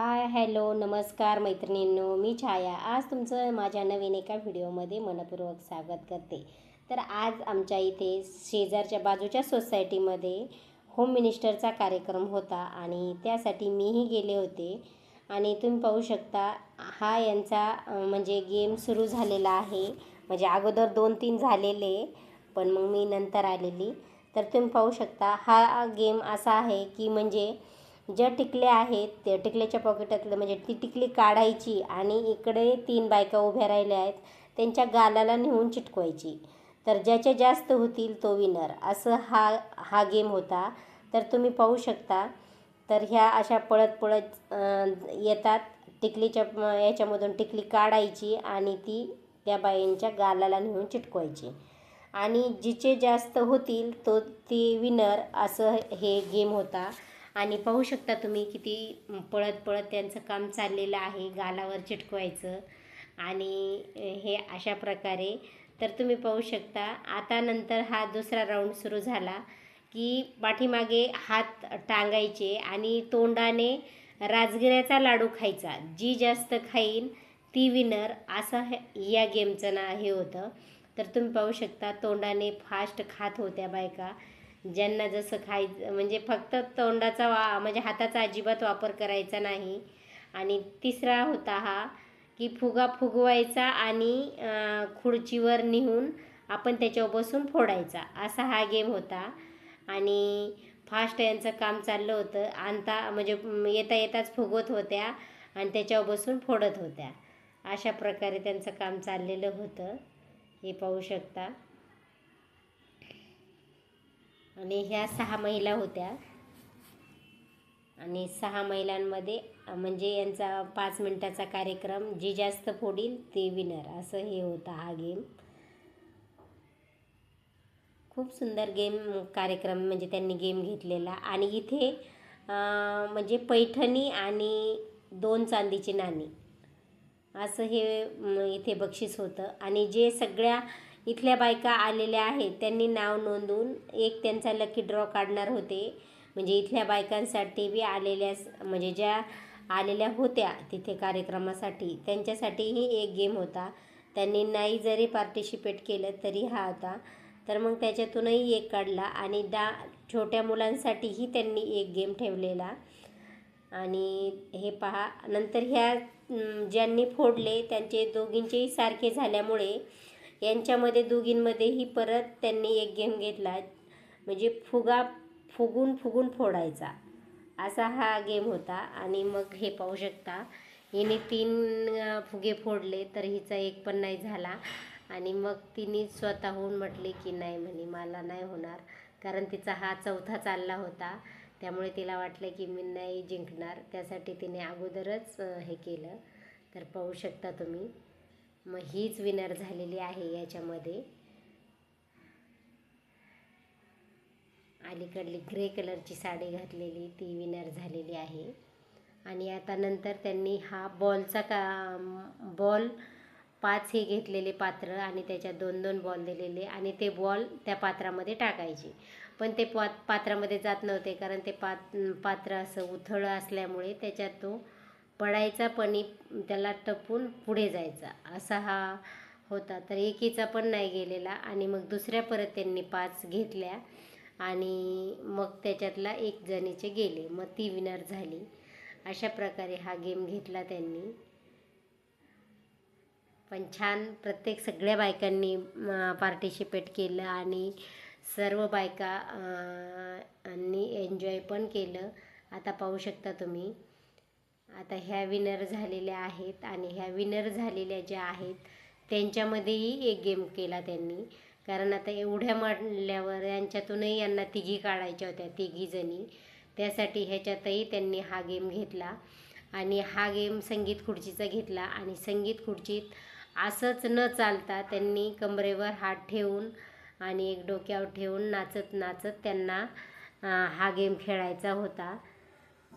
Hi hello नमस्कार मैत्रिणींनो मी छाया. आज तुमचं माझ्या नवीन एका व्हिडिओमध्ये मनपूर्वक स्वागत करते. तर आज आमच्या इथे शेजारच्या बाजूच्या सोसायटीमध्ये होम मिनिस्टरचा कार्यक्रम होता आणि त्यासाठी मीही गेले होते. आणि तुम्ही पाहू शकता हा यांचा म्हणजे गेम सुरू झालेला आहे. म्हणजे अगोदर दोन तीन झालेले पण मग मी नंतर आलेली. तर तुम्ही पाहू शकता हा गेम असा आहे की म्हणजे ज्या टिकल्या आहेत त्या टिकल्याच्या पॉकेटातलं म्हणजे ती टिकली काढायची आणि इकडे तीन बायका उभ्या राहिल्या आहेत त्यांच्या गालाला नेऊन चिटकवायची. तर ज्याच्या जास्त होतील तो विनर असं हा हा गेम होता. तर तुम्ही पाहू शकता. तर ह्या अशा पळत पळत येतात. टिकलीच्या याच्यामधून टिकली काढायची आणि ती त्या बाईंच्या गालाला नेऊन चिटकवायची. आणि जिचे जास्त होतील तो ती विनर असं हे गेम होता. आणि पाहू शकता तुम्ही किती पळत पळत त्यांचं काम चाललेलं आहे गालावर चिटकवायचं. आणि हे अशा प्रकारे. तर तुम्ही पाहू शकता आता नंतर हा दुसरा राऊंड सुरू झाला की पाठीमागे हात टांगायचे आणि तोंडाने राजगिऱ्याचा लाडू खायचा. जी जास्त खाईन ती विनर असं हे या गेमचं ना हे होतं. तर तुम्ही पाहू शकता तोंडाने फास्ट खात होत्या बायका. ज्यांना जसं खायचं म्हणजे फक्त तोंडाचा वा म्हणजे हाताचा अजिबात वापर करायचा नाही. आणि तिसरा होता हा की फुगा फुगवायचा आणि खुर्चीवर नेऊन आपण त्याच्यावर बसून फोडायचा. असा हा गेम होता. आणि फास्ट यांचं काम चाललं होतं. आणता म्हणजे येता येताच फुगवत होत्या आणि त्याच्यावर बसून फोडत होत्या. अशा प्रकारे त्यांचं काम चाललेलं होतं. हे पाहू शकता. आणि ह्या सहा महिला होत्या. आणि सहा महिलांमध्ये म्हणजे यांचा पाच मिनटाचा कार्यक्रम जी जास्त फोडील ते विनर असं हे होता हा गेम खूप सुंदर गेम कार्यक्रम म्हणजे त्यांनी गेम घेतलेला. आणि इथे म्हणजे पैठणी आणि दोन चांदीची नाणी. असं हे इथे बक्षीस होतं. आणि जे सगळ्या इथल्या बायका आलेल्या आहेत. त्यांनी नाव नोंदवून एक त्यांचा लकी ड्रॉ काढणार होते. म्हणजे इथल्या बायकांसाठी बी आलेल्या म्हणजे ज्या आलेल्या होत्या तिथे कार्यक्रमासाठी त्यांच्यासाठीही एक गेम होता. त्यांनी नाही जरी पार्टिसिपेट केलं तरी हा होता. तर मग त्याच्यातूनही एक काढला आणि डा छोट्या मुलांसाठीही त्यांनी एक गेम ठेवलेला. आणि हे पहा नंतर ह्या ज्यांनी फोडले त्यांचे दोघींचेही सारखे झाल्यामुळे यांच्यामध्ये दोघींमध्येही परत त्यांनी एक गेम घेतला. म्हणजे फुगा फुगून फुगून फोडायचा. असा हा गेम होता. आणि मग हे पाहू शकता हिने तीन फुगे फोडले तर हिचा एक पण नाही झाला. आणि मग तिने स्वतःहून म्हटले की नाही म्हणे मला नाही होणार. कारण तिचा हा चौथा चालला होता. त्यामुळे तिला वाटलं की मी नाही जिंकणार. त्यासाठी तिने अगोदरच हे केलं. तर पाहू शकता तुम्ही. मग हीच विनर झालेली आहे याच्यामध्ये. अलीकडली ग्रे कलरची साडी घातलेली ती विनर झालेली आहे. आणि आता नंतर त्यांनी हा बॉलचा का बॉल पाच हे घेतलेले पात्र आणि त्याच्यात दोन दोन बॉल दिलेले आणि ते बॉल त्या पात्रामध्ये टाकायचे. पण ते पा पात्रामध्ये जात नव्हते कारण ते पात पात्र असं उथळ असल्यामुळे त्याच्यात तो पडायचा पणी त्याला टपून पुढे जायचा. असा हा होता. तर एकीचा पण नाही गेलेला आणि मग दुसऱ्या परत त्यांनी पाच घेतल्या आणि मग त्याच्यातला एक जणीचे गेले. मग ती विनर झाली. अशा प्रकारे हा गेम घेतला त्यांनी. पण छान प्रत्येक सगळ्या बायकांनी पार्टिसिपेट केलं आणि सर्व बायका नी एन्जॉय पण केलं. आता पाहू शकता तुम्ही. आता ह्या विनर झालेल्या आहेत आणि ह्या विनर झालेल्या ज्या आहेत त्यांच्यामध्येही एक गेम केला त्यांनी. कारण आता एवढ्या म्हणल्यावर यांच्यातूनही यांना तिघी काढायच्या होत्या तिघीजणी त्यासाठी ह्याच्यातही त्यांनी हा गेम घेतला. आणि हा गेम संगीत खुर्चीचा घेतला आणि संगीत खुर्चीत असंच न चालता त्यांनी कमरेवर हात ठेवून आणि एक डोक्यावर ठेवून नाचत नाचत त्यांना हा गेम खेळायचा होता.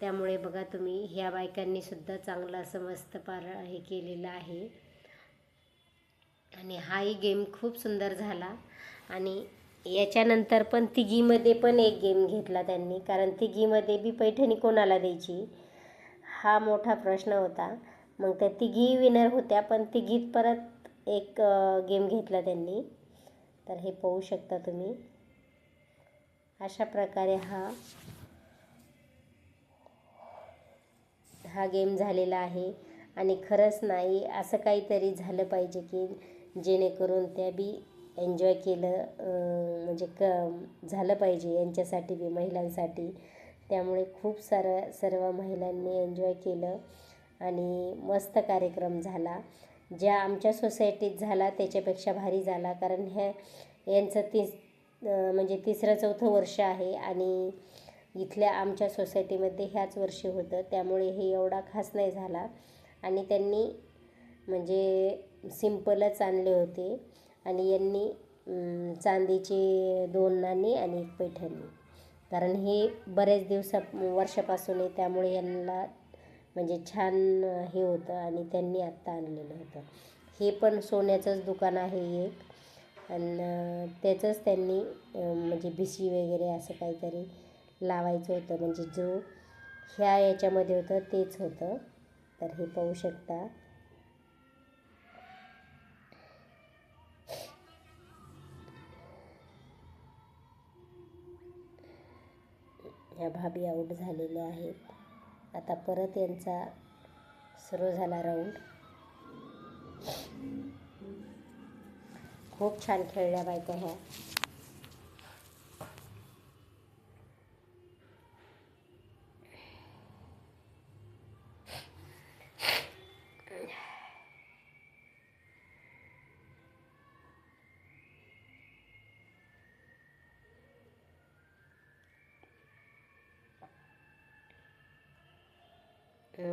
त्यामुळे बघा तुम्ही ह्या बायकांनी सुद्धा चांगलं असं मस्त पार हे केलेलं आहे. आणि हाही गेम खूप सुंदर झाला. आणि याच्यानंतर पण तिघीमध्ये पण एक गेम घेतला त्यांनी कारण तिघीमध्ये बी पैठणी कोणाला द्यायची? हा मोठा प्रश्न होता. मग त्या तिघी विनर होत्या पण तिघीत परत एक गेम घेतला त्यांनी. तर हे पाहू शकता तुम्ही. अशा प्रकारे हा हा गेम झालेला आहे आणि खरंच नाही असं काहीतरी झालं पाहिजे की जेणेकरून त्या बी एन्जॉय केलं म्हणजे क झालं पाहिजे यांच्यासाठी बी महिलांसाठी. त्यामुळे खूप सारं सर्व महिलांनी एन्जॉय केलं आणि मस्त कार्यक्रम झाला. ज्या आमच्या सोसायटीत झाला त्याच्यापेक्षा भारी झाला. कारण ह्या यांचं तीस म्हणजे तिसरं चौथं वर्ष आहे आणि इथल्या आमच्या सोसायटीमध्ये ह्याच वर्षी होतं. त्यामुळे हे एवढा खास नाही झाला. आणि त्यांनी म्हणजे सिम्पलच आणले होते. आणि यांनी चांदीचे दोन नाणी आणि एक पैठणी. कारण हे बरेच दिवसा वर्षापासून आहे. त्यामुळे यांना म्हणजे छान हे होतं आणि त्यांनी आत्ता आणलेलं होतं. हे पण सोन्याचंच दुकान आहे एक. आणि त्याचंच त्यांनी म्हणजे भिशी वगैरे असं काहीतरी लावायचं होतं. म्हणजे जो ह्या याच्यामध्ये होतं तेच होतं. तर हे पाहू शकता. ह्या भाभी आऊट झालेल्या आहेत. आता परत यांचा सुरू झाला राऊंड खूप छान खेळल्या बायका ह्या.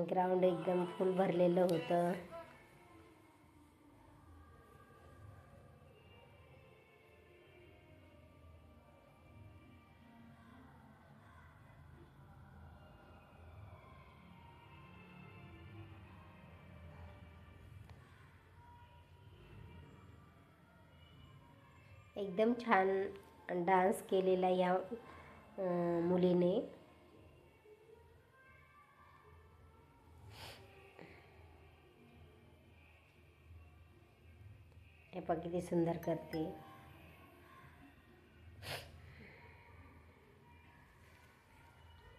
ग्राउंड एकदम फुल भरलेलं होतं. एकदम छान डान्स केलेला या मुलीने. हे किती सुंदर करते.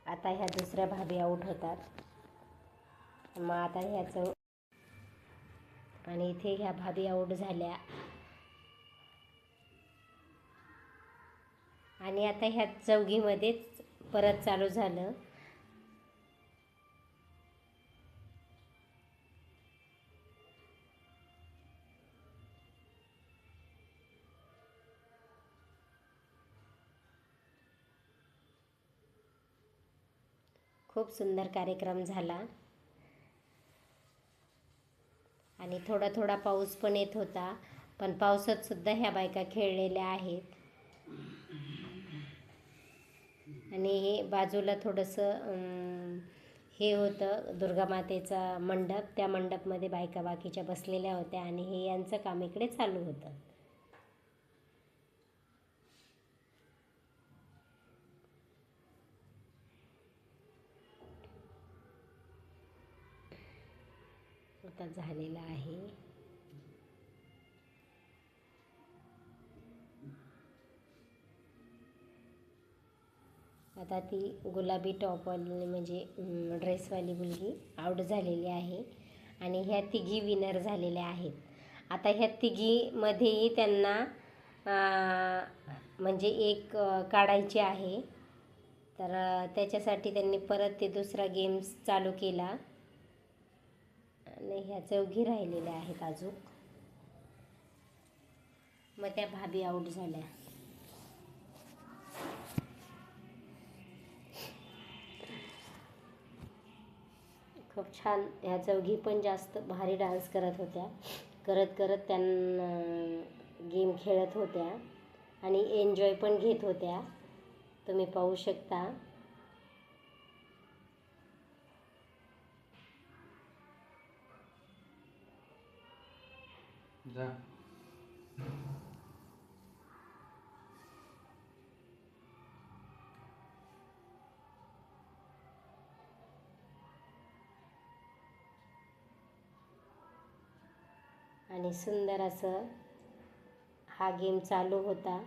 आता ह्या दुसऱ्या भाभी आऊट होतात. मग आता ह्याचं आणि इथे ह्या भाभी आऊट झाल्या. आणि आता ह्या चौघीमध्येच परत चालू झालं. खूप सुंदर कार्यक्रम झाला. आणि थोडा थोडा पाऊस पण येत होता पण पावसात सुद्धा ह्या बायका खेळलेल्या आहेत. आणि हे बाजूला थोडंसं हे होतं दुर्गामातेचा मंडप. त्या मंडपमध्ये बायका बाकीच्या बसलेल्या होत्या आणि हे यांचं काम इकडे चालू होतं. आता झालेला आहे. आता ती गुलाबी टॉपवाली म्हणजे ड्रेसवाली मुलगी आऊट झालेली आहे आणि ह्या तिघी विनर झालेल्या आहेत. आता ह्या तिघीमध्येही त्यांना म्हणजे एक काढायची आहे. तर त्याच्यासाठी त्यांनी परत ते दुसरा गेम्स चालू केला. नाही ह्या चौघी राहिलेल्या आहेत अजून. मग त्या भाभी आऊट झाल्या. खूप छान. ह्या चौघी पण जास्त भारी डान्स करत होत्या. करत करत त्यांना गेम खेळत होत्या. आणि एन्जॉय पण घेत होत्या. तुम्ही पाहू शकता. जा. आणि सुंदर असं हा गेम चालू होता.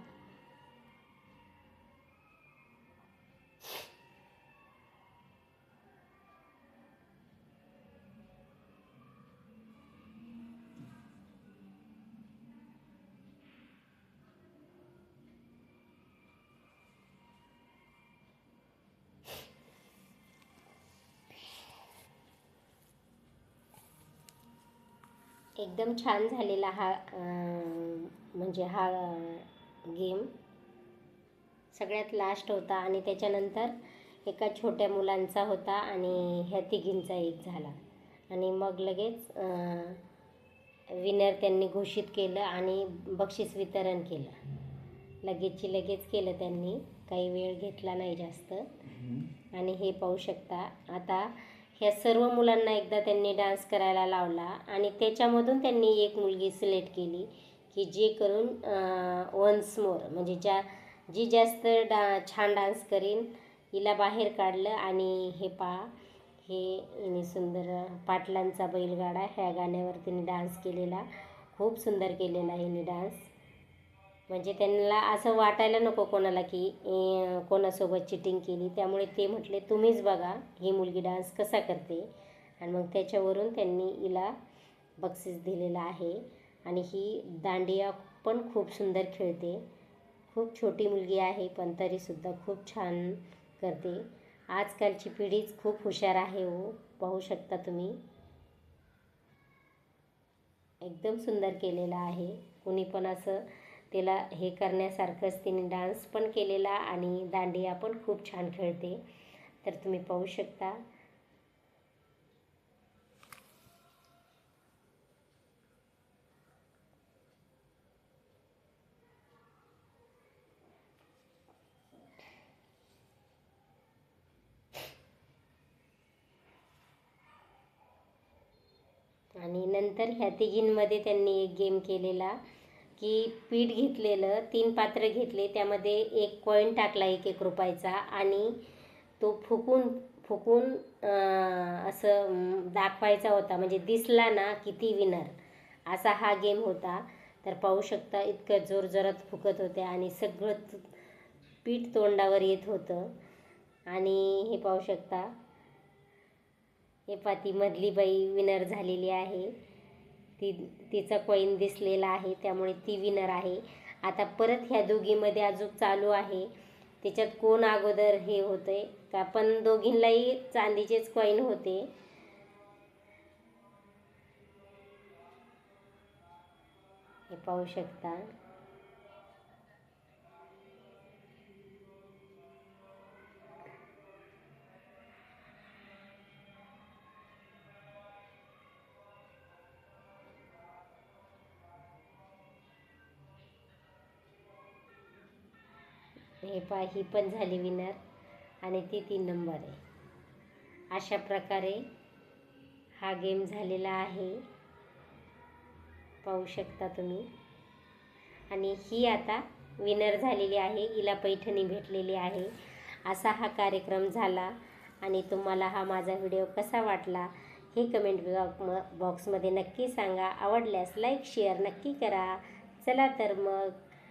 एकदम छान झालेला हा म्हणजे हा गेम सगळ्यात लास्ट होता आणि त्याच्यानंतर एका छोट्या मुलांचा होता आणि ह्या तिघींचा एक झाला. आणि मग लगेच विनर त्यांनी घोषित केलं आणि बक्षीस वितरण केलं. लगेचची लगेच केलं त्यांनी. काही वेळ घेतला नाही जास्त. आणि हे पाहू शकता. आता ह्या सर्व मुलांना एकदा त्यांनी डान्स करायला लावला आणि त्याच्यामधून त्यांनी एक मुलगी सिलेक्ट केली की जे करून वन्स मोर म्हणजे ज्या जी जास्त डा छान डान्स करीन हिला बाहेर काढलं आणि हे पा हे हिने सुंदर पाटलांचा बैलगाडा ह्या गाण्यावर तिने डान्स केलेला. खूप सुंदर केलेला हिने डान्स म्हणजे त्यांना असं वाटायला नको कोणाला की कोणासोबत चिटिंग केली. त्यामुळे ते म्हटले तुम्हीच बघा ही मुलगी डान्स कसा करते. आणि मग त्याच्यावरून त्यांनी हिला बक्षीस दिलेलं आहे. आणि ही दांडिया पण खूप सुंदर खेळते. खूप छोटी मुलगी आहे पण तरीसुद्धा खूप छान करते. आजकालची पिढीच खूप हुशार आहे हो. पाहू शकता तुम्ही. एकदम सुंदर केलेलं आहे. कुणी पण असं तिला हे करण्यासारखंच तिने डान्स पण केलेला आणि दांडिया पण खूप छान खेळते. तर तुम्ही पाहू शकता. आणि नंतर ह्या तिघींमध्ये त्यांनी एक गेम केलेला. की पीठ घेतलेलं तीन पात्र घेतले त्यामध्ये एक कॉईन टाकला एक एक रुपयाचा आणि तो फुकून फुकून असं दाखवायचा होता. म्हणजे दिसला ना किती विनर असा हा गेम होता. तर पाहू शकता इतकं जोर जोरात फुकत होते आणि सगळं पीठ तोंडावर येत होतं. आणि हे पाहू शकता हे पाती मधली बाई विनर झालेली आहे. ती तिचा कॉईन दिसलेला आहे त्यामुळे ती विनर आहे. आता परत ह्या दोघीमध्ये अजून चालू आहे. त्याच्यात कोण अगोदर हे होतंय? का पण दोघींनाही चांदीचेच कॉईन होते. हे पाहू शकता. हे पा ही पण झाली विनर आणि ती तीन नंबर आहे. अशा प्रकारे हा गेम झालेला आहे. पाहू शकता तुम्ही. आणि ही आता विनर झालेली आहे हिला पैठणी भेटलेली आहे. असा हा कार्यक्रम झाला आणि तुम्हाला हा माझा व्हिडिओ कसा वाटला हे कमेंट बॉक बॉक्समध्ये नक्की सांगा. आवडल्यास लाईक शेअर नक्की करा. चला तर मग.